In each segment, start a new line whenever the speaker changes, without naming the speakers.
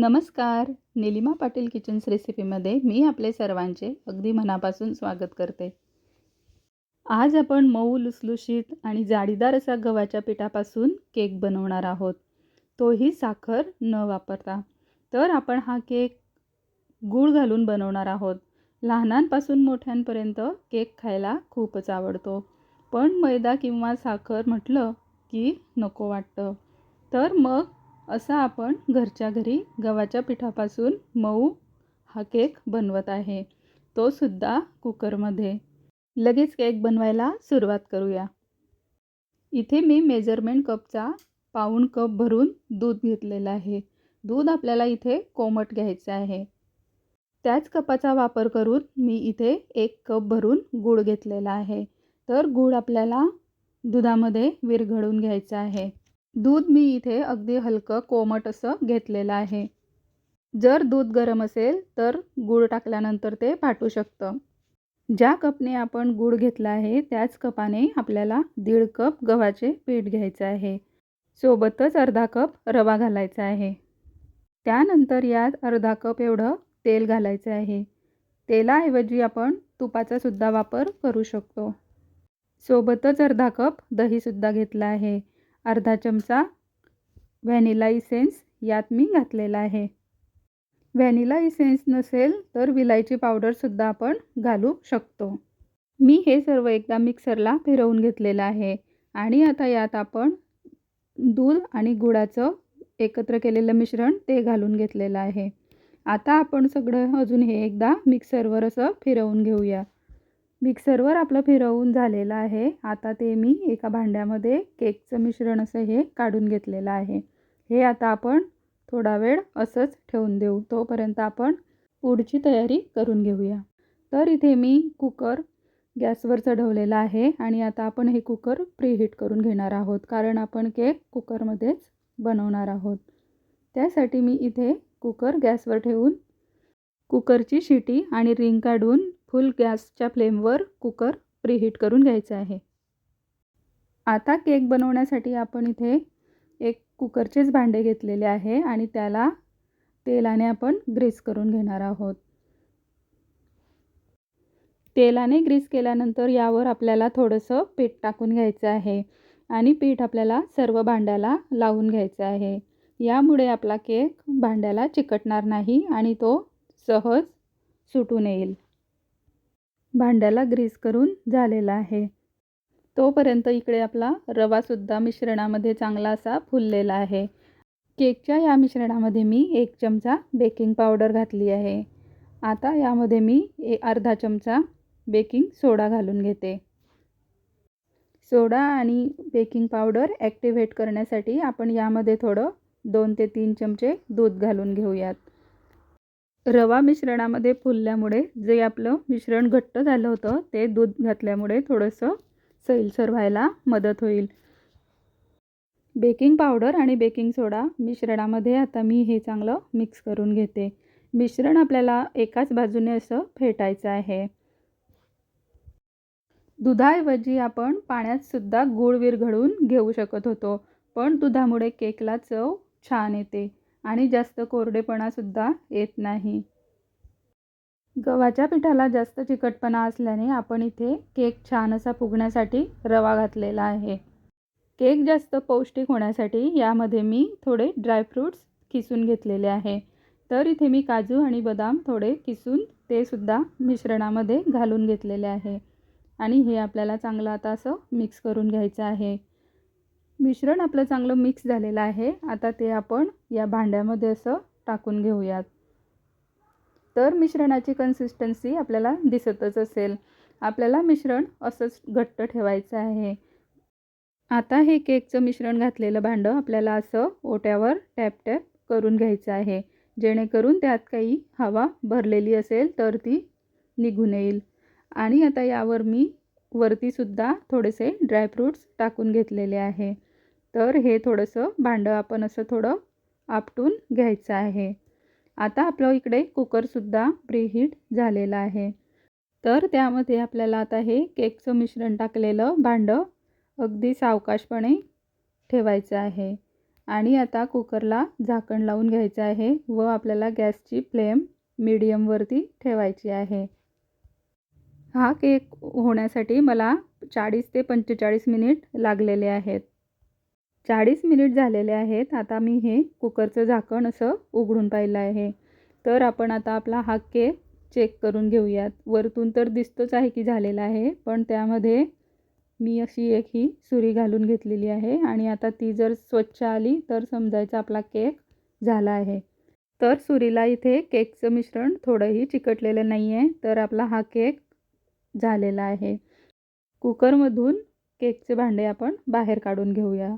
नमस्कार. निलिमा पाटील किचन्स रेसिपीमध्ये मी आपले सर्वांचे अगदी मनापासून स्वागत करते. आज आपण मऊ लुसलुशीत आणि जाळीदार असा गव्हाच्या पिठापासून केक बनवणार आहोत. तोही साखर न वापरता. तर आपण हा केक गूळ घालून बनवणार आहोत. लहानांपासून मोठ्यांपर्यंत केक खायला खूपच आवडतो. पण मैदा किंवा साखर म्हटलं की नको वाटतं. तर मग असा आपण घरच्या घरी गव्हाच्या पिठापासून मऊ हा केक बनवत आहे. तो सुद्धा कुकरमध्ये. लगेच केक बनवायला सुरुवात करूया. इथे मी मेजरमेंट कपचा पाऊण कप भरून दूध घेतलेलं आहे. दूध आपल्याला इथे कोमट घ्यायचं आहे. त्याच कपाचा वापर करून मी इथे एक कप भरून गूळ घेतलेला आहे. तर गूळ आपल्याला दुधामध्ये विरघळून घ्यायचं आहे. दूध मी इथे अगदी हलकं कोमट असं घेतलेलं आहे. जर दूध गरम असेल तर गूळ टाकल्यानंतर ते फाटू शकतं. ज्या कपने आपण गूळ घेतला आहे त्याच कपाने आपल्याला दीड कप गव्हाचे पीठ घ्यायचं आहे. सोबतच अर्धा कप रवा घालायचा आहे. त्यानंतर यात अर्धा कप एवढं तेल घालायचं आहे. तेलाऐवजी आपण तुपाचा सुद्धा वापर करू शकतो. सोबतच अर्धा कप दहीसुद्धा घेतला आहे. अर्धा चमचा व्हॅनिला इसेन्स यात मी घातलेला आहे. व्हॅनिला इसेन्स नसेल तर विलायची पावडरसुद्धा आपण घालू शकतो. मी हे सर्व एकदा मिक्सरला फिरवून घेतलेलं आहे आणि आता यात आपण दूध आणि गुळाचं एकत्र केलेलं मिश्रण ते घालून घेतलेलं आहे. आता आपण सगळं अजून हे एकदा मिक्सरवर असं फिरवून घेऊया. मिक्सरवर आपलं फिरवून झालेलं आहे. आता ते मी एका भांड्यामध्ये केकचं मिश्रण असं हे काढून घेतलेलं आहे. हे आता आपण थोडा वेळ असंच ठेवून देऊ. तोपर्यंत आपण पुढची तयारी करून घेऊया. तर इथे मी कुकर गॅसवर चढवलेला आहे आणि आता आपण हे कुकर प्रीहीट करून घेणार आहोत. कारण आपण केक कुकरमध्येच बनवणार आहोत. त्यासाठी मी इथे कुकर गॅसवर ठेवून कुकरची शिटी आणि रिंग काढून फुल गॅसच्या फ्लेमवर कुकर प्रीहीट करून घ्यायचं आहे. आता केक बनवण्यासाठी आपण इथे एक कुकरचेच भांडे घेतलेले आहे आणि त्याला तेलाने आपण ग्रीस करून घेणार आहोत. तेलाने ग्रीस केल्यानंतर यावर आपल्याला थोडंसं पीठ टाकून घ्यायचं आहे आणि पीठ आपल्याला सर्व भांड्याला लावून घ्यायचं आहे. यामुळे आपला केक भांड्याला चिकटणार नाही आणि तो सहज सुटून येईल. भांड्याला ग्रीस करून झालेला आहे. तोपर्यंत इकडे आपला रवासुद्धा मिश्रणामध्ये चांगला असा फुललेला आहे. केकच्या या मिश्रणामध्ये मी एक चमचा बेकिंग पावडर घातली आहे. आता यामध्ये मी ए अर्धा चमचा बेकिंग सोडा घालून घेते. सोडा आणि बेकिंग पावडर ॲक्टिव्हेट करण्यासाठी आपण यामध्ये थोडं दोन ते तीन चमचे दूध घालून घेऊयात. रवा मिश्रणामध्ये फुलल्यामुळे जे आपलं मिश्रण घट्ट झालं होतं ते दूध घातल्यामुळे थोडंसं सैलसर व्हायला मदत होईल. बेकिंग पावडर आणि बेकिंग सोडा मिश्रणामध्ये आता मी हे चांगलं मिक्स करून घेते. मिश्रण आपल्याला एकाच बाजूने असं फेटायचं आहे. दुधाऐवजी आपण पाण्यातसुद्धा गूळ विरघळून घेऊ शकत होतो पण दुधामुळे केकला चव छान येते. आणि जास्त कोरडेपणासुद्धा येत नाही. गव्हाच्या पिठाला जास्त चिकटपणा असल्याने आपण इथे केक छान असा फुगण्यासाठी रवा घातलेला आहे. केक जास्त पौष्टिक होण्यासाठी यामध्ये मी थोडे ड्रायफ्रूट्स किसून घेतलेले आहे. तर इथे मी काजू आणि बदाम थोडे किसून ते सुद्धा मिश्रणामध्ये घालून घेतलेले आहे. आणि हे आपल्याला चांगलं आता असं मिक्स करून घ्यायचं आहे. मिश्रण आपलं चांगलं मिक्स झालेलं आहे. आता ते आपण या भांड्यामध्ये असं टाकून घेऊयात. तर मिश्रणाची कन्सिस्टन्सी आपल्याला दिसतच असेल. आपल्याला मिश्रण असंच घट्ट ठेवायचं आहे. आता हे केकचं मिश्रण घातलेलं भांडं आपल्याला असं ओट्यावर टॅप टॅप करून घ्यायचं आहे. जेणेकरून त्यात काही हवा भरलेली असेल तर ती निघून येईल. आणि आता यावर मी वरतीसुद्धा थोडेसे ड्रायफ्रूट्स टाकून घेतलेले आहे. तर हे थोडंसं भांडं आपण असं थोडं आपटून घ्यायचं आहे. आता आपलं इकडे कुकरसुद्धा प्रीहीट झालेलं आहे. तर त्यामध्ये आपल्याला आता हे केकचं मिश्रण टाकलेलं भांडं अगदी सावकाशपणे ठेवायचं आहे. आणि आता कुकरला झाकण लावून घ्यायचं आहे व आपल्याला गॅसची फ्लेम मीडियमवरती ठेवायची आहे. हा केक होण्यासाठी मला चाळीस ते पंचेचाळीस मिनिट लागलेले आहेत. चाळीस मिनिट झालेले आहेत. आता मी हे कुकरचं झाकण असं उघडून पाहिलं आहे. तर आपण आता आपला हा केक चेक करून घेऊयात. वरतून तर दिसतोच आहे की झालेला आहे पण त्यामध्ये मी अशी एक ही सुरी घालून घेतलेली आहे आणि आता ती जर स्वच्छ आली तर समजायचं आपला केक झाला आहे. तर सुरीला इथे केकचं मिश्रण थोडंही चिकटलेलं नाही आहे तर आपला हा केक झालेला आहे. कुकरमधून केकचे भांडे आपण बाहेर काढून घेऊया.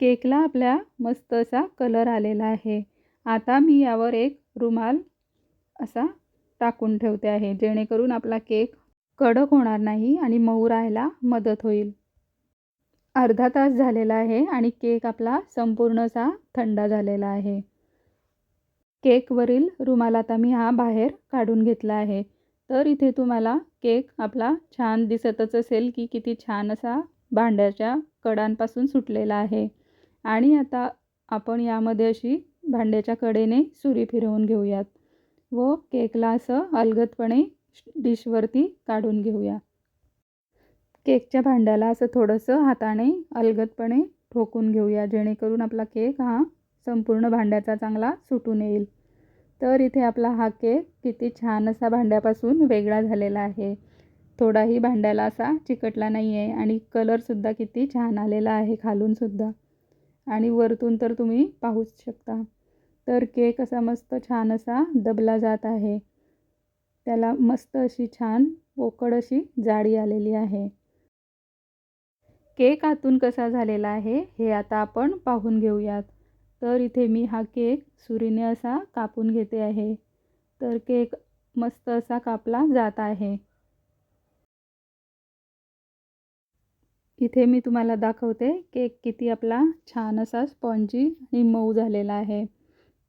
केकला आपल्या मस्त असा कलर आलेला आहे. आता मी यावर एक रुमाल असा टाकून ठेवते आहे जेणेकरून आपला केक कडक होणार नाही आणि मऊ राहायला मदत होईल. अर्धा तास झालेला आहे आणि केक आपला संपूर्ण असा थंड झालेला आहे. केकवरील रुमाल आता मी हा बाहेर काढून घेतला आहे. तर इथे तुम्हाला केक आपला छान दिसतच असेल की किती छान असा भांड्याच्या कडांपासून सुटलेला आहे. आणि आता आपण यामध्ये अशी भांड्याच्या कडेने सुरी फिरवून घेऊयात व केकला असं अलगदपणे डिशवरती काढून घेऊया. केकच्या भांड्याला असं थोडंसं हाताने अलगदपणे ठोकून घेऊया जेणेकरून आपला केक हा संपूर्ण भांड्याचा चांगला सुटून येईल. तर इथे आपला हा केक किती छान असा भांड्यापासून वेगळा झालेला आहे. थोडाही भांड्याला असा चिकटला नाही आहे आणि कलरसुद्धा किती छान आलेला आहे खालूनसुद्धा आणि वरतून तर तुम्ही पाहूच शकता. तर केक असा मस्त छान असा दबला जात आहे. त्याला मस्त अशी छान पोकळ अशी जाडी आलेली आहे. केक आतून कसा झालेला आहे हे आता आपण पाहून घेऊयात. तर इथे मी हा केक सुरीने असा कापून घेते आहे. तर केक मस्त असा कापला जात आहे. इथे मी तुम्हाला दाखवते केक किती आपला छान असा स्पॉन्जी आणि मऊ झालेला आहे.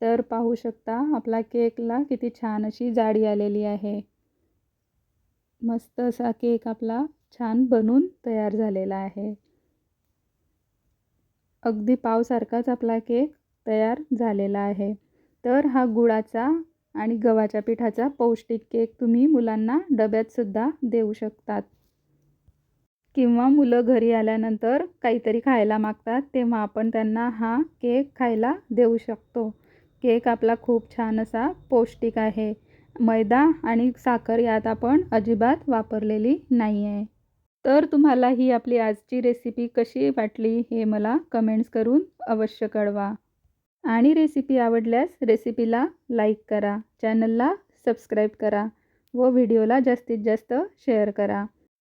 तर पाहू शकता आपला केकला किती छान अशी जाडी आलेली आहे. मस्त असा केक आपला छान बनून तयार झालेला आहे. अगदी पावसारखाच आपला केक तयार झालेला आहे. तर हा गुळाचा आणि गव्हाच्या पिठाचा पौष्टिक केक तुम्ही मुलांना डब्यातसुद्धा देऊ शकतात. किंवा मुलं घरी आल्यानंतर काहीतरी खायला मागतात तेव्हा आपण त्यांना हा केक खायला देऊ शकतो. केक आपला खूप छान असा पौष्टिक आहे. मैदा आणि साखर यात आपण अजिबात वापरलेली नाही आहे तर तुम्हाला ही आपली आजची रेसिपी कशी वाटली हे मला कमेंट्स करून अवश्य कळवा. आणि रेसिपी आवडल्यास रेसिपीला लाईक करा चॅनलला सबस्क्राईब करा व व्हिडिओला जास्तीत जास्त शेअर करा.